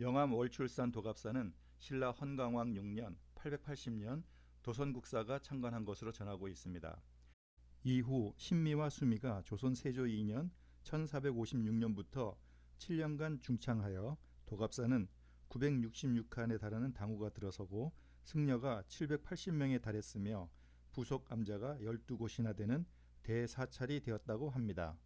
영암 월출산 도갑사는 신라 헌강왕 6년 880년 도선국사가 창건한 것으로 전하고 있습니다. 이후 신미와 수미가 조선 세조 2년 1456년부터 7년간 중창하여 도갑사는 966칸에 달하는 당우가 들어서고 승려가 780명에 달했으며 부속 암자가 12곳이나 되는 대사찰이 되었다고 합니다.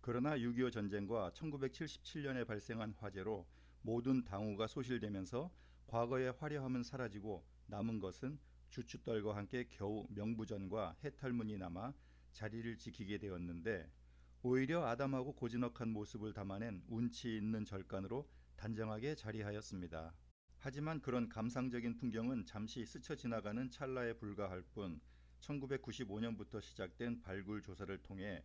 그러나 6.25 전쟁과 1977년에 발생한 화재로 모든 당우가 소실되면서 과거의 화려함은 사라지고 남은 것은 주춧떨과 함께 겨우 명부전과 해탈문이 남아 자리를 지키게 되었는데 오히려 아담하고 고즈넉한 모습을 담아낸 운치 있는 절간으로 단정하게 자리하였습니다. 하지만 그런 감상적인 풍경은 잠시 스쳐 지나가는 찰나에 불과할 뿐 1995년부터 시작된 발굴 조사를 통해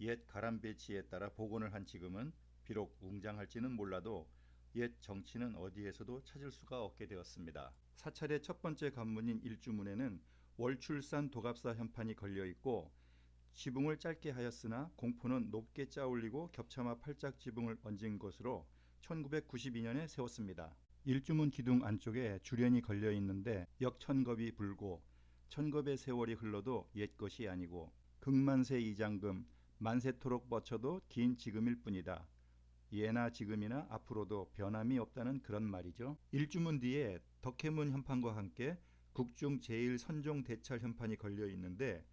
옛 가람 배치에 따라 복원을 한 지금은 비록 웅장할지는 몰라도 옛 정치는 어디에서도 찾을 수가 없게 되었습니다. 사찰의 첫 번째 관문인 일주문에는 월출산 도갑사 현판이 걸려 있고 지붕을 짧게 하였으나 공포는 높게 짜올리고 겹쳐마 팔짝 지붕을 얹은 것으로 1992년에 세웠습니다. 일주문 기둥 안쪽에 주련이 걸려 있는데 역천겁이 불고 천겁의 세월이 흘러도 옛 것이 아니고 극만세 이장금 만세토록 뻗쳐도 긴 지금일 뿐이다. 예나 지금이나 앞으로도 변함이 없다는 그런 말이죠. 일주문 뒤에 덕혜문 현판과 함께 국중 제일 선종 대찰 현판이 걸려 있는데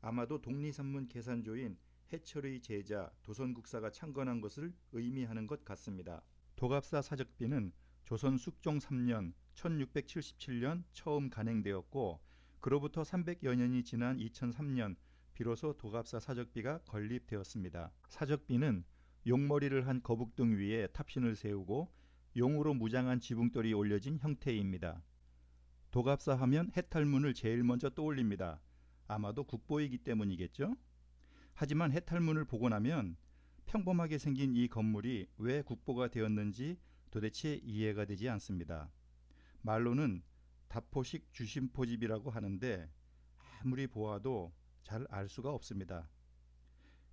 아마도 독리산문 계산조인 해철의 제자 도선국사가 창건한 것을 의미하는 것 같습니다. 도갑사 사적비는 조선 숙종 3년 1677년 처음 간행되었고 그로부터 300여 년이 지난 2003년 비로소 도갑사 사적비가 건립되었습니다. 사적비는 용머리를 한 거북등 위에 탑신을 세우고 용으로 무장한 지붕돌이 올려진 형태입니다. 도갑사 하면 해탈문을 제일 먼저 떠올립니다. 아마도 국보이기 때문이겠죠? 하지만 해탈문을 보고 나면 평범하게 생긴 이 건물이 왜 국보가 되었는지 도대체 이해가 되지 않습니다. 말로는 다포식 주심포집이라고 하는데 아무리 보아도 잘 알 수가 없습니다.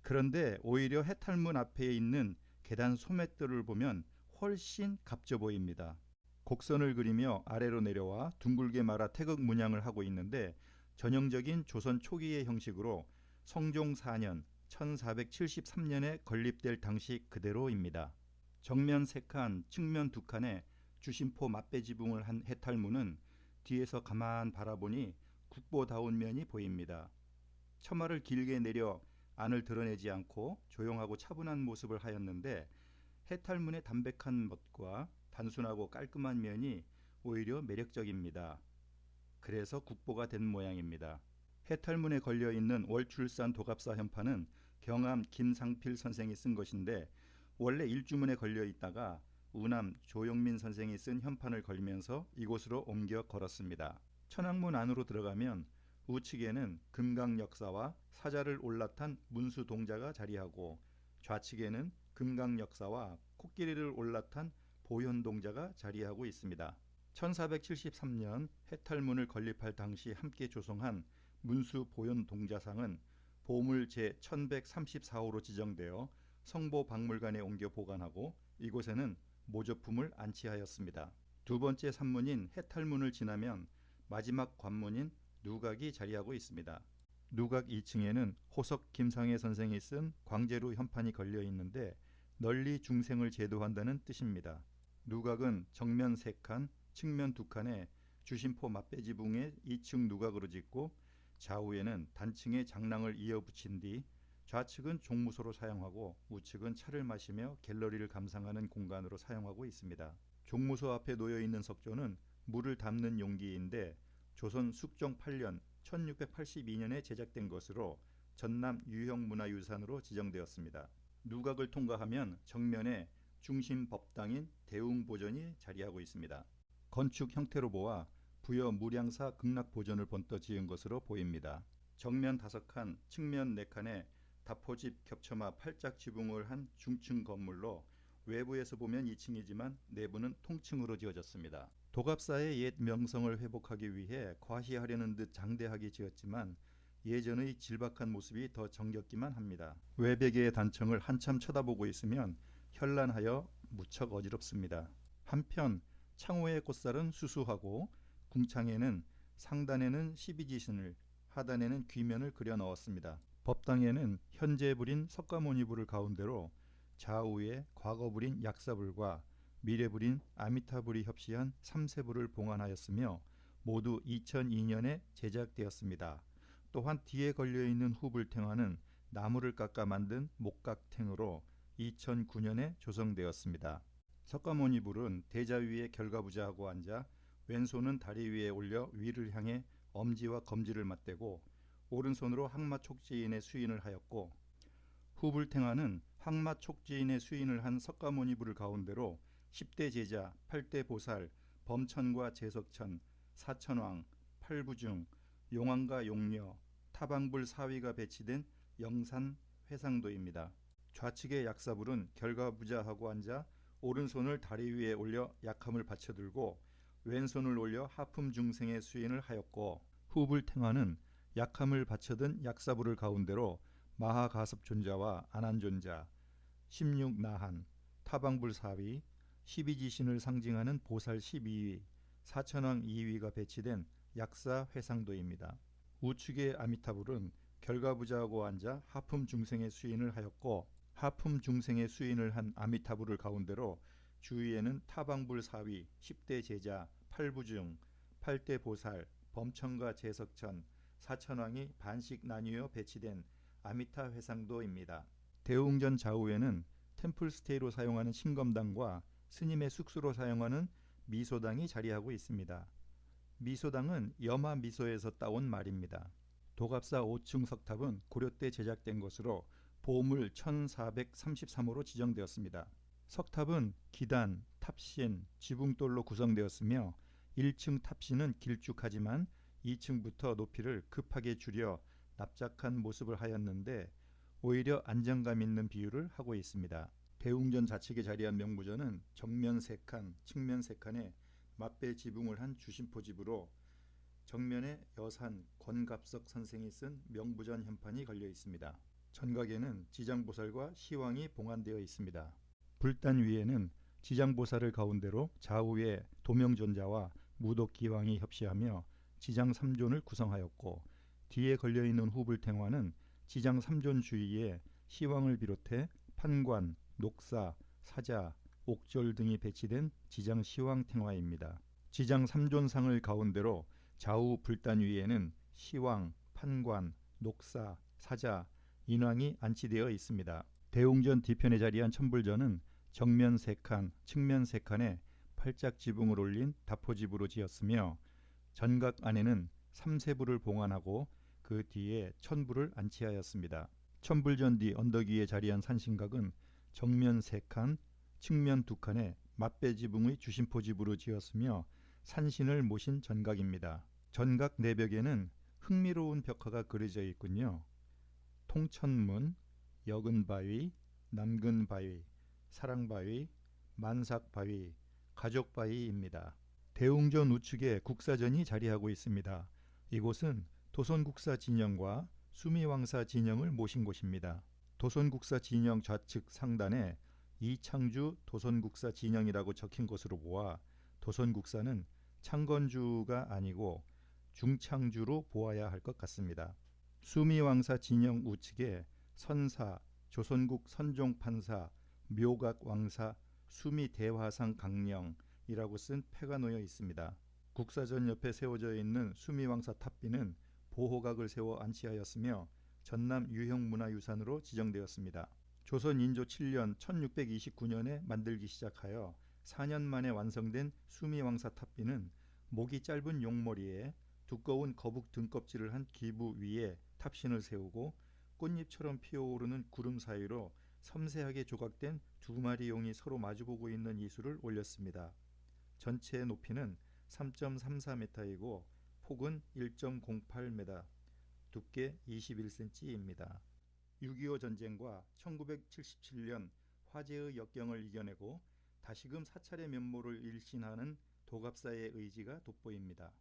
그런데 오히려 해탈문 앞에 있는 계단 소맷들을 보면 훨씬 값져 보입니다. 곡선을 그리며 아래로 내려와 둥글게 말아 태극 문양을 하고 있는데 전형적인 조선 초기의 형식으로 성종 4년 1473년에 건립될 당시 그대로입니다. 정면 3칸, 측면 2칸에 주심포 맞배 지붕을 한 해탈문은 뒤에서 가만 바라보니 국보다운 면이 보입니다. 처마를 길게 내려 안을 드러내지 않고 조용하고 차분한 모습을 하였는데 해탈문의 담백한 멋과 단순하고 깔끔한 면이 오히려 매력적입니다. 그래서 국보가 된 모양입니다. 해탈문에 걸려 있는 월출산 도갑사 현판은 경암 김상필 선생이 쓴 것인데 원래 일주문에 걸려 있다가 우남 조용민 선생이 쓴 현판을 걸면서 이곳으로 옮겨 걸었습니다. 천왕문 안으로 들어가면 우측에는 금강 역사와 사자를 올라탄 문수 동자가 자리하고 좌측에는 금강 역사와 코끼리를 올라탄 보현 동자가 자리하고 있습니다. 1473년 해탈문을 건립할 당시 함께 조성한 문수 보현 동자상은 보물 제 1134호로 지정되어 성보 박물관에 옮겨 보관하고 이곳에는 모조품을 안치하였습니다. 두 번째 산문인 해탈문을 지나면 마지막 관문인 누각이 자리하고 있습니다. 누각 2층에는 호석 김상혜 선생이 쓴 광제루 현판이 걸려 있는데 널리 중생을 제도한다는 뜻입니다. 누각은 정면 3칸, 측면 2칸에 주심포 맞배지붕에 2층 누각으로 짓고 좌우에는 단층에 장랑을 이어 붙인 뒤 좌측은 종무소로 사용하고 우측은 차를 마시며 갤러리를 감상하는 공간으로 사용하고 있습니다. 종무소 앞에 놓여 있는 석조는 물을 담는 용기인데 조선 숙종 8년 1682년에 제작된 것으로 전남 유형문화유산으로 지정되었습니다. 누각을 통과하면 정면에 중심 법당인 대웅보전이 자리하고 있습니다. 건축 형태로 보아 부여 무량사 극락보전을 본떠 지은 것으로 보입니다. 정면 5칸, 측면 4칸에 다포집 겹쳐마 팔짝 지붕을 한 중층 건물로 외부에서 보면 2층이지만 내부는 통층으로 지어졌습니다. 도갑사의 옛 명성을 회복하기 위해 과시하려는 듯 장대하게 지었지만 예전의 질박한 모습이 더 정겹기만 합니다. 외벽의 단청을 한참 쳐다보고 있으면 현란하여 무척 어지럽습니다. 한편 창호의 꽃살은 수수하고 궁창에는 상단에는 십이지신을 하단에는 귀면을 그려 넣었습니다. 법당에는 현재 불인 석가모니불을 가운데로 좌우에 과거 불인 약사불과 미래 불인 아미타불이 협시한 삼세불을 봉안하였으며 모두 2002년에 제작되었습니다. 또한 뒤에 걸려 있는 후불탱화는 나무를 깎아 만든 목각탱으로 2009년에 조성되었습니다. 석가모니불은 대자 위에 결과부자하고 앉아 왼손은 다리 위에 올려 위를 향해 엄지와 검지를 맞대고 오른손으로 항마 촉지인의 수인을 하였고 후불탱화는 항마 촉지인의 수인을 한 석가모니불을 가운데로 10대 제자, 8대 보살, 범천과 제석천, 사천왕, 팔부중, 용왕과 용녀, 타방불 사위가 배치된 영산 회상도입니다. 좌측의 약사불은 결과부자하고 앉아 오른손을 다리 위에 올려 약함을 받쳐들고 왼손을 올려 하품 중생의 수인을 하였고 후불탱화는 약함을 받쳐든 약사불을 가운데로 마하가섭존자와 안한존자, 16나한, 타방불 사위, 12지신을 상징하는 보살 12위, 사천왕 2위가 배치된 약사 회상도입니다. 우측의 아미타불은 결과부자하고 앉아 하품 중생의 수인을 하였고 하품 중생의 수인을 한 아미타불을 가운데로 주위에는 타방불 사위, 10대 제자, 팔부중, 8대 보살, 범천과 제석천, 사천왕이 반씩 나뉘어 배치된 아미타 회상도입니다. 대웅전 좌우에는 템플스테이로 사용하는 신검당과 스님의 숙소로 사용하는 미소당이 자리하고 있습니다. 미소당은 염화 미소에서 따온 말입니다. 도갑사 5층 석탑은 고려 때 제작된 것으로 보물 1433호로 지정되었습니다. 석탑은 기단, 탑신, 지붕돌로 구성되었으며 1층 탑신은 길쭉하지만 2층부터 높이를 급하게 줄여 납작한 모습을 하였는데 오히려 안정감 있는 비율을 하고 있습니다. 대웅전 좌측에 자리한 명부전은 정면 3칸, 측면 3칸에 맞배 지붕을 한 주심포 집으로 정면에 여산 권갑석 선생이 쓴 명부전 현판이 걸려 있습니다. 전각에는 지장보살과 시왕이 봉안되어 있습니다. 불단 위에는 지장보살을 가운데로 좌우에 도명존자와 무독기왕이 협시하며 지장 3존을 구성하였고 뒤에 걸려있는 후불탱화는 지장 3존 주위에 시왕을 비롯해 판관, 녹사, 사자, 옥절 등이 배치된 지장 시왕탱화입니다. 지장 3존상을 가운데로 좌우 불단 위에는 시왕, 판관, 녹사, 사자, 인왕이 안치되어 있습니다. 대웅전 뒤편에 자리한 천불전은 정면 3칸, 측면 3칸에 팔짝 지붕을 올린 다포집으로 지었으며 전각 안에는 삼세불을 봉안하고 그 뒤에 천불을 안치하였습니다. 천불전 뒤 언덕 위에 자리한 산신각은 정면 3칸, 측면 2칸에 맞배 지붕의 주심포 집으로 지었으며 산신을 모신 전각입니다. 전각 내벽에는 흥미로운 벽화가 그려져 있군요. 통천문, 여근바위, 남근바위, 사랑바위, 만삭바위, 가족바위입니다. 대웅전 우측에 국사전이 자리하고 있습니다. 이곳은 도선국사 진영과 수미왕사 진영을 모신 곳입니다. 도선국사 진영 좌측 상단에 이창주 도선국사 진영이라고 적힌 것으로 보아 도선국사는 창건주가 아니고 중창주로 보아야 할 것 같습니다. 수미왕사 진영 우측에 선사, 조선국 선종판사, 묘각왕사, 수미대화상 강령이라고 쓴 패가 놓여 있습니다. 국사전 옆에 세워져 있는 수미왕사 탑비는 보호각을 세워 안치하였으며 전남 유형문화유산으로 지정되었습니다. 조선 인조 7년 1629년에 만들기 시작하여 4년 만에 완성된 수미왕사 탑비는 목이 짧은 용머리에 두꺼운 거북 등껍질을 한 기부 위에 탑신을 세우고 꽃잎처럼 피어오르는 구름 사이로 섬세하게 조각된 두 마리 용이 서로 마주보고 있는 이수를 올렸습니다. 전체 높이는 3.34m이고 폭은 1.08m, 두께 21cm입니다. 6.25 전쟁과 1977년 화재의 역경을 이겨내고 다시금 사찰의 면모를 일신하는 도갑사의 의지가 돋보입니다.